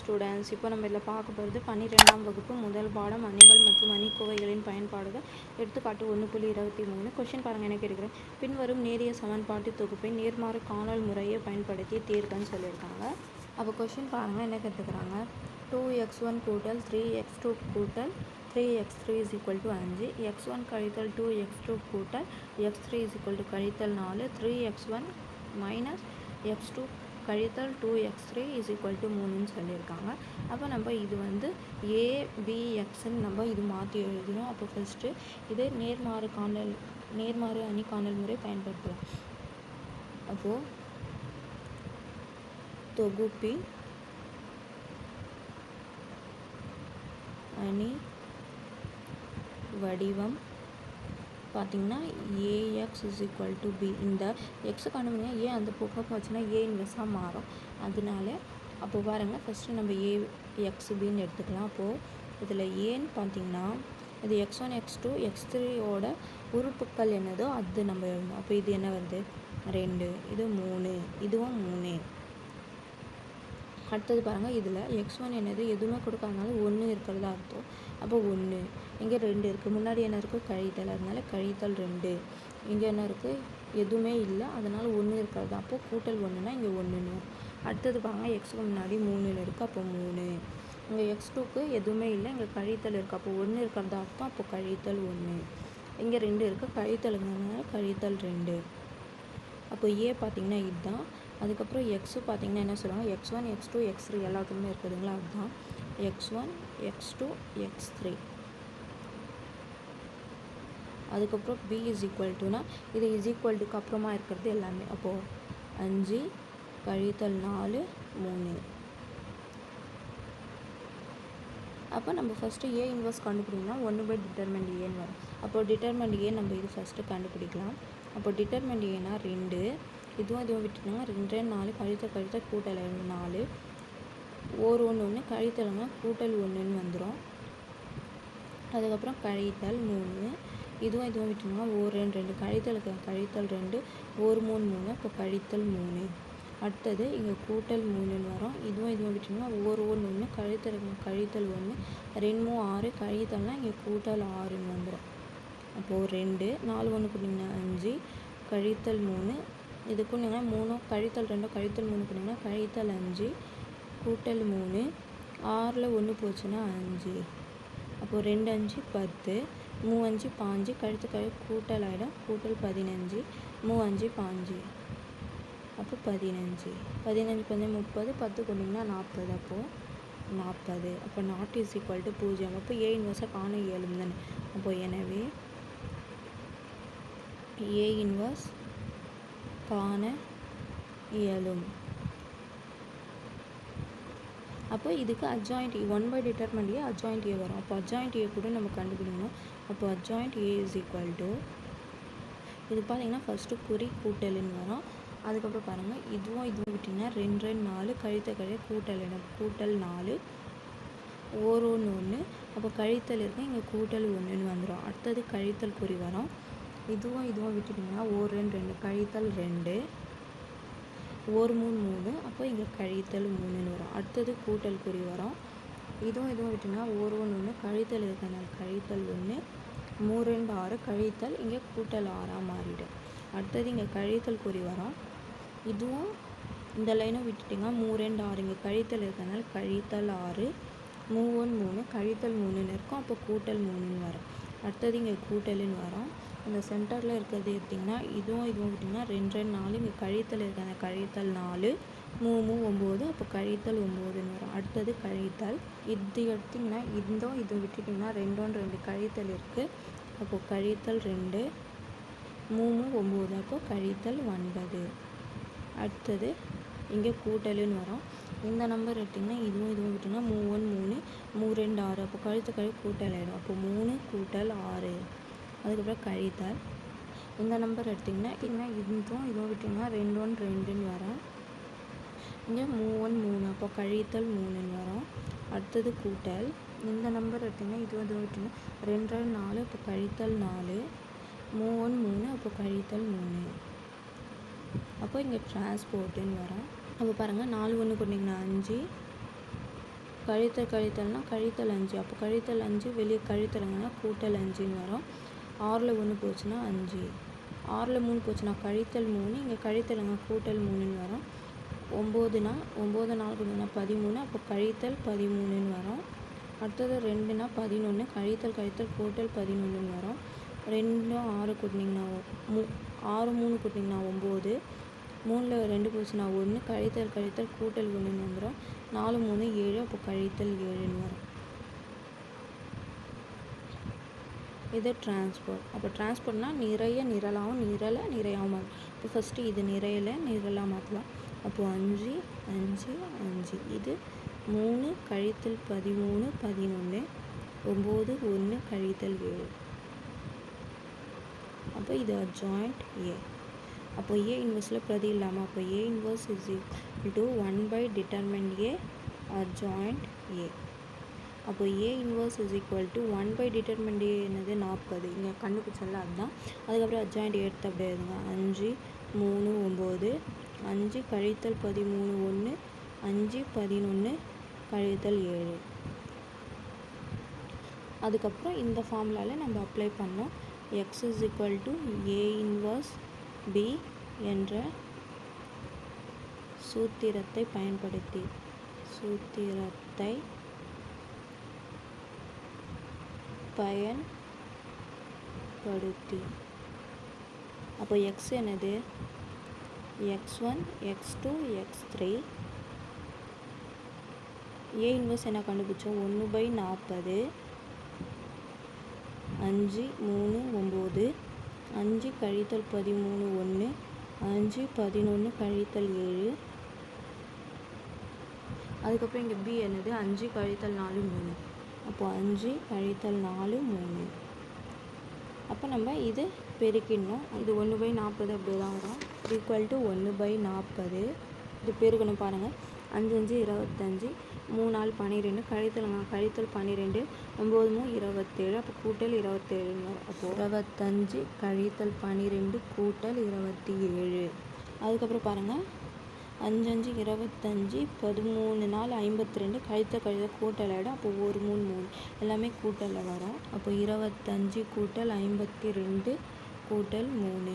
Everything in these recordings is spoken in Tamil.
ஸ்டூடெண்ட்ஸ் இப்போ நம்ம இதில் பார்க்க போகிறது பன்னிரெண்டாம் வகுப்பு முதல் பாடம் அணிகள் மற்றும் அணிக்கோவைகளின் பயன்பாடுகள். எடுத்துக்காட்டு ஒன்று புள்ளி இருபத்தி மூணு. கொஷின் பாருங்கள் என்ன கேட்குறேன்? பின்வரும் நேரிய சமன்பாட்டு தொகுப்பை நேர்மாறு காணல் முறையை பயன்படுத்தி தீர்க்கன்னு சொல்லியிருக்காங்க. அப்போ கொஷின் பாருங்கள் என்ன கேட்டுக்கிறாங்க டூ எக்ஸ் ஒன் கூட்டல் த்ரீ எக்ஸ் டூ கூட்டல் three X three is equal to அஞ்சு. எக்ஸ் ஒன் கழித்தல் டூ எக்ஸ் டூ கூட்டல் X three is equal to கழித்தல் நாலு. Three X one minus X two கழித்தல் two X three is equal to மூணுன்னு சொல்லியிருக்காங்க. அப்போ நம்ம இது வந்து ஏபிஎக்ஸ்ன்னு எக்ஸ்ன்னு நம்ம இது மாற்றி எழுதணும் அப்போ ஃபஸ்ட்டு இது நேர்மாறு காணல் நேர்மாறு அணி காணல் முறை பயன்படுத்தலாம். அப்போது தொகுப்பி அணி வடிவம் பார்த்தீங்கன்னா A X is equal to B இந்த எக்ஸை கண்டுபிடிங்க ஏ அந்த பக்கம் வச்சுன்னா ஏ இன்வெஸ்ஸாக மாறும். அதனால அப்போ பாருங்கள் ஃபஸ்ட்டு நம்ம ஏ எக்ஸ் பின்னு எடுத்துக்கலாம். அப்போது இதில் ஏன்னு பார்த்தீங்கன்னா இது X one X two X த்ரீயோட உறுப்புக்கள் என்னதோ அது நம்ம எழுதணும். அப்போ இது என்ன வருது? ரெண்டு இது மூணு இதுவும் மூணு. அடுத்தது பாருங்கள் இதில் எக்ஸ் ஒன் என்னது எதுவுமே கொடுக்காதனால ஒன்று இருக்கிறதா அர்த்தம். அப்போ ஒன்று. இங்கே ரெண்டு இருக்குது முன்னாடி என்ன இருக்குது கழித்தல். அதனால் கழித்தல் ரெண்டு. இங்கே என்ன இருக்குது எதுவுமே இல்லை. அதனால் ஒன்று இருக்கிறது அப்போது கூட்டல் ஒன்றுனா இங்கே ஒன்றுன்னு. அடுத்தது பாருங்க. எக்ஸுக்கு முன்னாடி மூணுன்னு இருக்குது அப்போ மூணு. இங்கே எக்ஸ் டூக்கு எதுவுமே இல்லை. இங்கே கழித்தல் இருக்குது அப்போ ஒன்று இருக்கிறதா? அர்த்தம் அப்போ கழித்தல் ஒன்று. இங்கே ரெண்டு இருக்குது கழித்தலுங்கிறதுனால கழித்தல் ரெண்டு. அப்போ ஏ பார்த்திங்கன்னா இதுதான். அதுக்கப்புறம் எக்ஸு பார்த்திங்கன்னா என்ன சொல்லுவாங்க? X one X two X three எல்லாத்துக்குமே இருக்குதுங்களா? அதுதான். X one X two X three அதுக்கப்புறம் பி இஸ் ஈக்குவல் டுனா இது இஸ் ஈக்குவல் டுக்கு அப்புறமா இருக்கிறது எல்லாமே. அப்போது அஞ்சு கழித்தல் நாலு மூணு. அப்போ நம்ம ஃபஸ்ட்டு ஏ இன்வெர்ஸ் கண்டுபிடிக்கணும்னா ஒன்று பை டிட்டர்மெண்ட் ஏன்னு வரும். அப்போது டிட்டர்மெண்ட் ஏ நம்ம இது ஃபஸ்ட்டு கண்டுபிடிக்கலாம். அப்போ டிட்டர்மெண்ட் ஏன்னா ரெண்டு இதுவும் இதுவும் விட்டுட்டோம்னா ரெண்டு நாலு கழித்தல் கழித்தல் கூட்டல். நாலு. ஒரு ஒன்று ஒன்று கழித்தல்னா கூட்டல் ஒன்றுன்னு வந்துடும் அதுக்கப்புறம் கழித்தல் மூணு. இதுவும் இதுவும் விட்டோம்னா ஒரு ரெண்டு ரெண்டு. கழித்தலுக்கு கழித்தல் ரெண்டு. ஒரு மூணு மூணு. இப்போ கழித்தல் மூணு. அடுத்தது இங்கே கூட்டல் மூணுன்னு வரும். இதுவும் இதுவும் விட்டோம்னா ஒரு ஒன்று ஒன்று கழித்தல் கழித்தல் ஒன்று. ரெண்டு மூணு ஆறு. கழித்தல்னால் இங்கே கூட்டல் ஆறுன்னு வந்துடும் அப்போது ரெண்டு. நாலு ஒன்று கூட்டிங்கன்னா அஞ்சு. கழித்தல் மூணு. இதுக்கும் நீங்கள் மூணு கழித்தல் ரெண்டோ கழித்தல் மூணு பண்ணிங்கன்னா கழித்தல் அஞ்சு கூட்டல் மூணு ஆறில் ஒன்று போச்சுன்னா அஞ்சு. அப்போது ரெண்டு அஞ்சு பத்து. மூ அஞ்சு பாஞ்சு கழுத்து கழு கூட்டல் ஆகிடும் கூட்டல் பதினஞ்சு மூ அஞ்சு பாஞ்சு. அப்போ பதினஞ்சு. பதினஞ்சு பதினஞ்சு முப்பது பத்து கொண்டிங்கன்னா நாற்பது. அப்போது நாற்பது. அப்போ நாட் இஸ் ஈக்குவல் டு பூஜ்ஜியம். அப்போ ஏ இன்வெர்ஸாக காணும் இயலும் தானே. எனவே ஏ இன்வெர்ஸ் காண இயலும். அப்போ இதுக்கு adjoint A one by determinant A adjoint A வரும். அப்போ அட்ஜாயிண்ட் ஏ கூட நம்ம கண்டுபிடிக்கணும். அப்போ adjoint A is equal to இது பார்த்தீங்கன்னா ஃபஸ்ட்டு குறி கூட்டலுன்னு வரும். அதுக்கப்புறம் பாருங்கள் இதுவும் இதுவும் விட்டிங்கன்னா ரெண்டு ரெண்டு நாலு கழித்த கழிய கூட்டல் இடம் கூட்டல் நாலு. ஒரு ஒன்று ஒன்று அப்போ கழித்தல் இருக்குது இங்கே கூட்டல் ஒன்றுன்னு வந்துடும் அடுத்தது கழித்தல் குறி வரும். இதுவும் இதுவும் விட்டுட்டிங்கன்னா ஒரு ரெண்டு ரெண்டு கழித்தல் ரெண்டு. ஒரு மூணு மூணு. அப்போ இங்கே கழித்தல் மூணுன்னு வரும். அடுத்தது கூட்டல் குறி வரும். இதுவும் இதுவும் விட்டிங்கன்னா ஒரு ஒன்று ஒன்று கழித்தல் இருக்கனால கழித்தல் ஒன்று மூணு ரெண்டு ஆறு கழித்தல் இங்கே கூட்டல் ஆறாக மாறிடும் அடுத்தது இங்கே கழித்தல் குறி வரும். இதுவும் இந்த லைனும் விட்டுட்டிங்கன்னா மூணு ரெண்டு ஆறு இங்கே கழித்தல் இருக்கனால கழித்தல் ஆறு மூணு ஒன்று மூணு கழித்தல் மூணுன்னு இருக்கும். அப்போ கூட்டல் மூணுன்னு வரும். அடுத்தது இங்கே கூட்டலுன்னு வரும். இந்த சென்டரில் இருக்கிறது எடுத்திங்கன்னா இதுவும் இதுவும் விட்டிங்கன்னா ரெண்டு ரெண்டு நாலு இங்கே கழித்தல் இருக்குது அந்த கழித்தல் நாலு மூ மூ ஒம்பது அப்போ கழித்தல் ஒம்போதுன்னு வரும். அடுத்தது கழித்தல். இது எடுத்திங்கன்னா இதுவும் இது விட்டுட்டிங்கன்னா ரெண்டோன்னு ரெண்டு கழித்தல் இருக்குது அப்போது கழித்தல் ரெண்டு மூ ஒம்பது. அப்போ கழித்தல் ஒன்பது. அடுத்தது இங்கே கூட்டலுன்னு வரும். இந்த நம்பர் எடுத்திங்கன்னா இதுவும் இதுவும் விட்டிங்கன்னா மூணு ஒன்று மூணு மூ ரெண்டு ஆறு. அப்போ கழுத்து கழி கூட்டல் ஆகிடும் அப்போ மூணு கூட்டல் ஆறு. அதுக்கப்புறம் கழித்தல் இந்த நம்பர் எடுத்திங்கன்னா இல்லைன்னா இதுவும் இதுவும் விட்டிங்கன்னா ரெண்டு ஒன் ரெண்டுன்னு வரும். இங்கே மூ ஒன் மூணு அப்போ கழித்தல் மூணுன்னு வரும். அடுத்தது கூட்டல். இந்த நம்பர் எடுத்திங்கன்னா இதுவும் இதுவும் விட்டிங்கன்னா ரெண்டு நாலு அப்போ கழித்தல் நாலு. மூ ஒன் மூணு அப்போ கழித்தல் மூணு. அப்போ இங்கே டிரான்ஸ்போர்ட்டுன்னு வரும். அப்போ பாருங்கள் நாலு ஒன்று கொண்டிங்கன்னா அஞ்சு. கழித்தல் கழித்தல்னா கழித்தல் அஞ்சு. அப்போ கழித்தல் அஞ்சு வெளியே கழித்தலுங்கன்னா கூட்டல் அஞ்சுன்னு வரும். ஆறில் ஒன்று போச்சுன்னா அஞ்சு. ஆறில் மூணு போச்சுன்னா கழித்தல் மூணு இங்கே கழித்தலுங்க கூட்டல் மூணுன்னு வரும். ஒம்போதுனா ஒம்பது நாள் கொடுங்கன்னா பதிமூணு அப்போ கழித்தல் பதிமூணுன்னு வரும். அடுத்தது ரெண்டுனா பதினொன்று கழித்தல் கழித்தல் கூட்டல் பதினொன்றுன்னு வரும். ரெண்டும் ஆறு கூட்டினிங்கன்னா மூ ஆறு மூணு கூட்டினிங்கன்னா ஒம்பது. மூணில் ரெண்டு போச்சுன்னா ஒன்று கழித்தல் கழித்தல் கூட்டல் ஒன்றுன்னு வந்துடும் நாலு மூணு ஏழு அப்போ கழித்தல் ஏழுன்னு வரும். இது டிரான்ஸ்போர்ட் அப்போ டிரான்ஸ்போர்ட்னால் நிறைய நிரலாகவும் நிரலை நிறையாகவும் மாறும் இப்போ ஃபஸ்ட்டு இது நிறையலை நிரலாக மாற்றலாம் அப்போது அஞ்சு அஞ்சு அஞ்சு. இது மூணு கழித்தல் பதிமூணு பதினொன்று ஒம்பது ஒன்று கழித்தல் ஏழு. அப்போ இது ஜாயிண்ட் ஏ அப்போ ஏ இன்வெர்ஸில் பிரதி இல்லாமல் அப்போ A inverse is equal to one by determinant A joint A அப்போ A inverse is equal to one by determinant என்னது நாற்பது. இங்கே கண்டுபிடிச்சல அதுதான். அதுக்கப்புறம் அட்ஜாயிண்ட் எடுத்து அப்படியே எழுதுங்க. அஞ்சு மூணு ஒம்பது. அஞ்சு கழித்தல் பதிமூணு ஒன்று. அஞ்சு பதினொன்று கழித்தல் ஏழு. அதுக்கப்புறம் இந்த ஃபார்முலாவில் நம்ம அப்ளை பண்ணோம். X is equal to A inverse B என்ற சூத்திரத்தை பயன்படுத்தி. சூத்திரத்தை பயன்படுத்தி. அப்போ எக்ஸ் என்னது? X one x two x three A inverse என்ன கண்டுபிடிச்சோம்? ஒன்று பை நாற்பது அஞ்சு மூணு ஒம்பது. அஞ்சு கழித்தல் பதிமூணு ஒன்று அஞ்சு பதினொன்று கழித்தல் ஏழு. அதுக்கப்புறம் இங்கே பி என்னது? அஞ்சு கழித்தல் நாலு மூணு. அப்போது அஞ்சு கழித்தல் நாலு மூணு. அப்போ நம்ம இது பெருக்கிடணும். இது ஒன்று பை நாற்பது அப்படி தான் வரும். ஈக்குவல் டு ஒன்று பை நாற்பது. இது பெருக்கணும் பாருங்கள் அஞ்சு அஞ்சு இருபத்தஞ்சி. மூணு நாள் பன்னிரெண்டு. கழித்தல் கழித்தல் பன்னிரெண்டு. ஒம்பது மூணு இருபத்தேழு. அப்போ கூட்டல் இருபத்தேழுன்னு அப்போது இருபத்தஞ்சி கழித்தல் பன்னிரெண்டு கூட்டல் இருபத்தி ஏழு. அதுக்கப்புறம் பாருங்கள் அஞ்சு அஞ்சு இருபத்தஞ்சி பதிமூணு நாள் ஐம்பத்தி ரெண்டு கழித்த கழித்த கூட்டல் ஆகிடும் அப்போ ஒரு மூணு மூணு. எல்லாமே கூட்டலில் வரும் அப்போ இருபத்தஞ்சி கூட்டல் ஐம்பத்தி ரெண்டு கூட்டல் மூணு.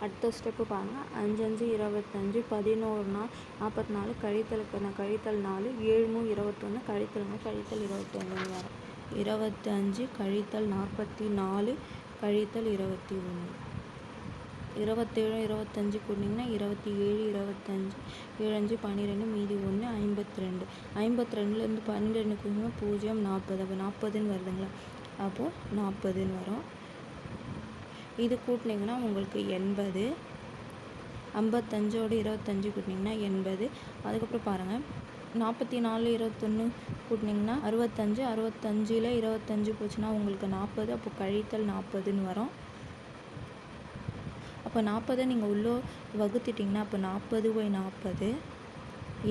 அடுத்த ஸ்டெப்பு பாருங்கள் அஞ்சு அஞ்சு இருபத்தஞ்சி பதினோரு நாள் நாற்பத்தி நாலு கழித்தலுக்கு கழித்தல் நாலு ஏழு மூணு இருபத்தொன்று கழித்தலுங்க கழித்தல் இருபத்தொன்று வரும் இருபத்தஞ்சி கழித்தல் நாற்பத்தி நாலு கழித்தல் இருபத்தி ஒன்று இருபத்தேழு இருபத்தஞ்சி கூட்டிங்கன்னா இருபத்தி ஏழு இருபத்தஞ்சி. ஏழஞ்சு பன்னிரெண்டு மீதி ஒன்று ஐம்பத்தி ரெண்டு ஐம்பத்தி ரெண்டுலேருந்து பன்னிரெண்டு கூட்டினா பூஜ்ஜியம் நாற்பது. அப்போ நாற்பதுன்னு வருதுங்களா? அப்போது நாற்பதுன்னு வரும். இது கூட்டினீங்கன்னா உங்களுக்கு எண்பது. ஐம்பத்தஞ்சோடு இருபத்தஞ்சி கூட்டினீங்கன்னா எண்பது. அதுக்கப்புறம் பாருங்கள் நாற்பத்தி நாலு இருபத்தொன்று கூட்டினீங்கன்னா அறுபத்தஞ்சு. அறுபத்தஞ்சில் இருபத்தஞ்சு போச்சுன்னா உங்களுக்கு நாற்பது. அப்போ கழித்தல் நாற்பதுன்னு வரும். அப்போ நாற்பதை நீங்கள் உள்ளே வகுத்துட்டிங்கன்னா அப்போ நாற்பது பை நாற்பது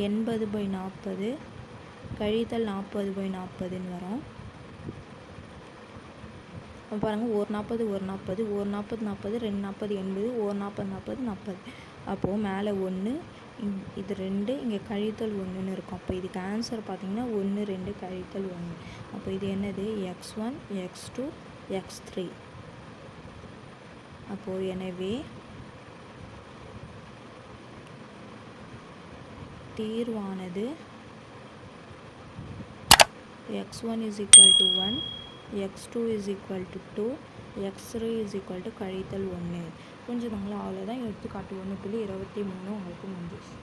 எண்பது பை நாற்பது கழித்தல் நாற்பது பை நாற்பதுன்னு வரும். அப்போ பாருங்கள் ஒரு நாற்பது ஒரு நாற்பது ஒரு நாற்பது நாற்பது ரெண்டு நாற்பது எண்பது ஒரு நாற்பது நாற்பது நாற்பது. அப்போது மேலே ஒன்று இது ரெண்டு இங்கே கழித்தல் ஒன்றுன்னு இருக்கும். அப்போ இதுக்கு ஆன்சர் பார்த்தீங்கன்னா ஒன்று ரெண்டு கழித்தல் ஒன்று. அப்போ இது என்னது? X one x two x three அப்போது எனவே தீர்வானது. X one is equal to one x two is equal to two x three is equal to கழித்தல் ஒன்று புரிஞ்சுதுங்களா? அவ்வளோதான் எடுத்துக்காட்டு ஒன்று புள்ளி இருபத்தி மூணு உங்களுக்கு முடிஞ்சிச்சு